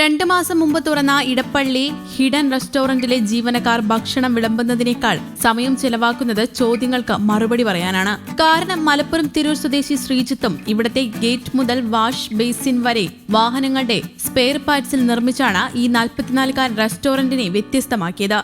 രണ്ട് മാസം മുമ്പ് തുറന്ന ഇടപ്പള്ളി ഹിഡൻ റെസ്റ്റോറന്റിലെ ജീവനക്കാർ ഭക്ഷണം വിളമ്പുന്നതിനേക്കാൾ സമയം ചെലവാക്കുന്നത് ചോദ്യങ്ങൾക്ക് മറുപടി പറയാനാണ്. കാരണം മലപ്പുറം തിരൂർ സ്വദേശി ശ്രീജിത്തും ഇവിടത്തെ ഗേറ്റ് മുതൽ വാഷ് ബേസിൻ വരെ വാഹനങ്ങളുടെ സ്പെയർ പാർട്സിൽ നിർമ്മിച്ചാണ് ഈ നാൽപ്പത്തിനാലുകാരൻ റെസ്റ്റോറന്റിനെ വ്യത്യസ്തമാക്കിയത്.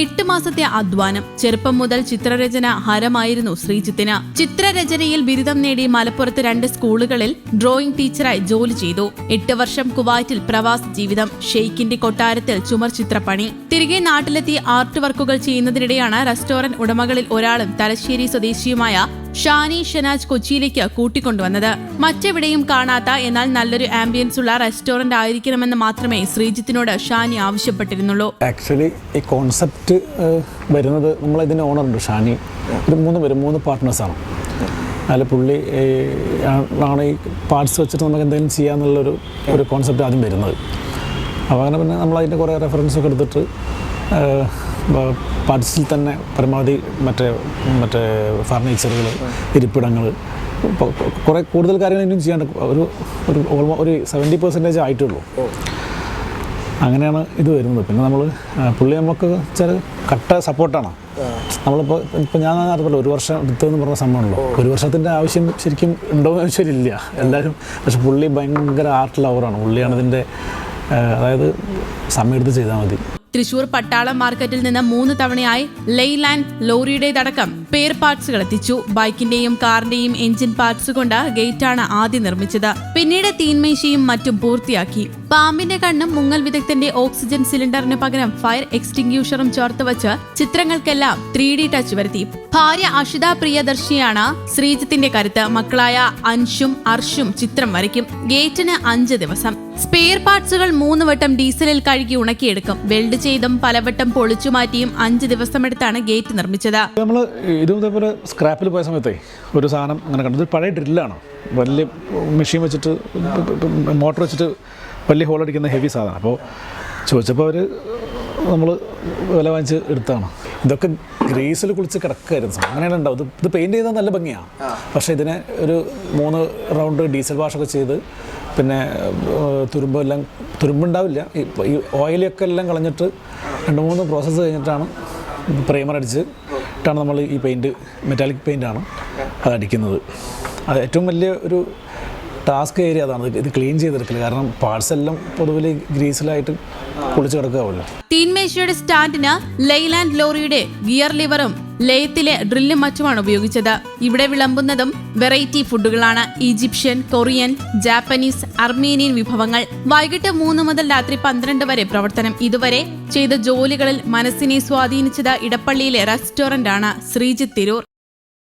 എട്ട് മാസത്തെ അധ്വാനം. ചെറുപ്പം മുതൽ ചിത്രരചന ഹരമായിരുന്നു ശ്രീജിത്തിന്. ചിത്രരചനയിൽ ബിരുദം നേടി മലപ്പുറത്ത് രണ്ട് സ്കൂളുകളിൽ ഡ്രോയിംഗ് ടീച്ചറായി ജോലി ചെയ്തു. എട്ട് വർഷം കുവൈറ്റിൽ പ്രവാസ ജീവിതം ഷെയ്ഖിന്റെ കൊട്ടാരത്തിൽ ചുമർ ചിത്രപ്പണി. തിരികെ നാട്ടിലെത്തി ആർട്ട് വർക്കുകൾ ചെയ്യുന്നതിനിടെയാണ് റെസ്റ്റോറന്റ് ഉടമകളിൽ ഒരാളും തലശ്ശേരി സ്വദേശിയുമായ ഷാനി ഷനാജ് കൊച്ചിയിലേക്ക് കൂട്ടിക്കൊണ്ടുവന്നത്. മറ്റെവിടെയും കാണാത്ത എന്നാൽ നല്ലൊരു ആംബിയൻസ് ഉള്ള റെസ്റ്റോറന്റ് ആയിരിക്കണമെന്ന് മാത്രമേ ശ്രീജിത്തിനോട് ഷാനി ആവശ്യപ്പെട്ടിരുന്നുള്ളൂ. ആക്ച്വലി ഈ കോൺസെപ്റ്റ് വരുന്നത് നമ്മൾ ഇതിന്റെ ഓണറുണ്ട് ഷാനി. ഒരു മൂന്ന് പേര് മൂന്ന് പാർട്ട്നേഴ്സാണ് അതിൽ പുള്ളി ആണ് ഈ പാർട്സ് വെച്ചിട്ട് നമുക്ക് എന്തെങ്കിലും ചെയ്യാമെന്നുള്ളൊരു ഒരു കോൺസെപ്റ്റ് ആദ്യം വരുന്നത്. അപ്പോൾ അങ്ങനെ പിന്നെ നമ്മൾ അതിന്റെ കുറേ റെഫറൻസ് ഒക്കെ എടുത്തിട്ട് പാർട്സിൽ തന്നെ പരമാവധി മറ്റേ മറ്റേ ഫർണിച്ചറുകൾ ഇരിപ്പിടങ്ങൾ കുറേ കൂടുതൽ കാര്യങ്ങൾ ഇനിയും ചെയ്യാണ്ട് ഒരു ഒരു ഓൾമോ ഒരു സെവന്റി പെർസെന്റേജ് ആയിട്ടുള്ളൂ. അങ്ങനെയാണ് ഇത് വരുന്നത്. പിന്നെ നമ്മൾ പുള്ളി നമുക്ക് ചില കട്ട സപ്പോർട്ടാണ്. നമ്മളിപ്പോൾ ഇപ്പോൾ ഞാൻ അറിയില്ല ഒരു വർഷം എടുത്തതെന്ന് പറഞ്ഞ സംഭവമാണല്ലോ. ഒരു വർഷത്തിന്റെ ആവശ്യം ശരിക്കും ഉണ്ടോ എന്ന് ചോദിച്ചാൽ ഇല്ല എല്ലാവരും പക്ഷെ പുള്ളി ഭയങ്കര ആർട്ട് ലവറാണ് പുള്ളിയാണ് ഇതിന്റെ അതായത് സമയം എടുത്ത് ചെയ്താൽ മതി. തൃശൂർ പട്ടാളം മാർക്കറ്റിൽ നിന്ന് മൂന്ന് തവണയായി ലെയ്ലാൻഡ് ലോറിയുടേതടക്കം പെയർ പാർട്സുകൾ എത്തിച്ചു. ബൈക്കിന്റെയും കാറിന്റെയും എഞ്ചിൻ പാർട്സ് കൊണ്ട് ഗേറ്റാണ് ആദ്യം നിർമ്മിച്ചത്. പിന്നീട് തീൻമേശയും മറ്റും പൂർത്തിയാക്കി. പാമ്പിന്റെ കണ്ണും മുങ്ങൽ വിദഗ്ധന്റെ ഓക്സിജൻ സിലിണ്ടറിന് പകരം ഫയർ എക്സ്റ്റിംഗ്യൂഷറും ചേർത്ത് വച്ച് ചിത്രങ്ങൾക്കെല്ലാം ത്രീ ഡി ടച്ച് വരുത്തി. ഭാര്യ അഷിത പ്രിയദർശിയാണ് ശ്രീജിത്തിന്റെ കരുത്ത്. മക്കളായ അൻഷും അർഷും ചിത്രം വരയ്ക്കും. ഗേറ്റിന് അഞ്ച് ദിവസം. സ്പെയർ പാർട്സുകൾ മൂന്ന് വട്ടം ഡീസലിൽ കഴുകി ഉണക്കിയെടുക്കും. വെൽഡ് ചെയ്തും പലവട്ടം പൊളിച്ചു മാറ്റിയും അഞ്ച് ദിവസമെടുത്താണ് ഗേറ്റ് നിർമ്മിച്ചത്. നമ്മൾ ഇതും ഇതേപോലെ സ്ക്രാപ്പിൽ പോയ സമയത്തെ ഒരു സാധനം അങ്ങനെ കണ്ടത് പഴയ ഡ്രില്ലാണ് വലിയ മെഷീൻ വെച്ചിട്ട് മോട്ടർ വെച്ചിട്ട് വലിയ ഹോൾ അടിക്കുന്ന ഹെവി സാധനം. അപ്പോൾ ചോദിച്ചപ്പോൾ അവർ നമ്മൾ വില വാങ്ങിച്ച് എടുത്താണ്. ഇതൊക്കെ ഗ്രീസിൽ കുളിച്ച് കിടക്കുകയായിരുന്നു. അങ്ങനെയാണ് ഉണ്ടാവും ഇത് ഇത് പെയിന്റ് ചെയ്താൽ നല്ല ഭംഗിയാണ് പക്ഷേ ഇതിനെ ഒരു മൂന്ന് റൗണ്ട് ഡീസൽ വാഷൊക്കെ ചെയ്ത് പിന്നെ തുരുമ്പെല്ലാം തുരുമ്പുണ്ടാവില്ല. ഈ ഈ ഓയിലൊക്കെ എല്ലാം കളഞ്ഞിട്ട് രണ്ട് മൂന്ന് പ്രോസസ്സ് കഴിഞ്ഞിട്ടാണ് പ്രൈമർ അടിച്ച് ഇട്ടാണ് നമ്മൾ ഈ പെയിന്റ് മെറ്റാലിക് പെയിന്റാണ് അത് അടിക്കുന്നത്. അത് ഏറ്റവും വലിയ ഒരു ടാസ്ക് ഏരിയ അതാണ്. ഇത് ക്ലീൻ ചെയ്തെടുക്കൽ. കാരണം പാർട്സ് എല്ലാം പൊതുവിൽ ഗ്രീസിലായിട്ട് കുളിച്ച് കിടക്കാവല്ലോ. തീൻമേശയുടെ സ്റ്റാൻഡിന് ലൈലാൻഡ് ലോറിയുടെ ഗിയർ ലിവറും ലയത്തിലെ ഡ്രില്ലും മറ്റുമാണ് ഉപയോഗിച്ചത്. ഇവിടെ വിളമ്പുന്നതും വെറൈറ്റി ഫുഡുകളാണ്. ഈജിപ്ഷ്യൻ കൊറിയൻ ജാപ്പനീസ് അർമേനിയൻ വിഭവങ്ങൾ. വൈകിട്ട് മൂന്ന് മുതൽ രാത്രി പന്ത്രണ്ട് വരെ പ്രവർത്തനം. ഇതുവരെ ചെയ്ത ജോലികളിൽ മനസ്സിനെ സ്വാധീനിച്ചത് ഇടപ്പള്ളിയിലെ റെസ്റ്റോറന്റ് ആണ് തിരൂർ.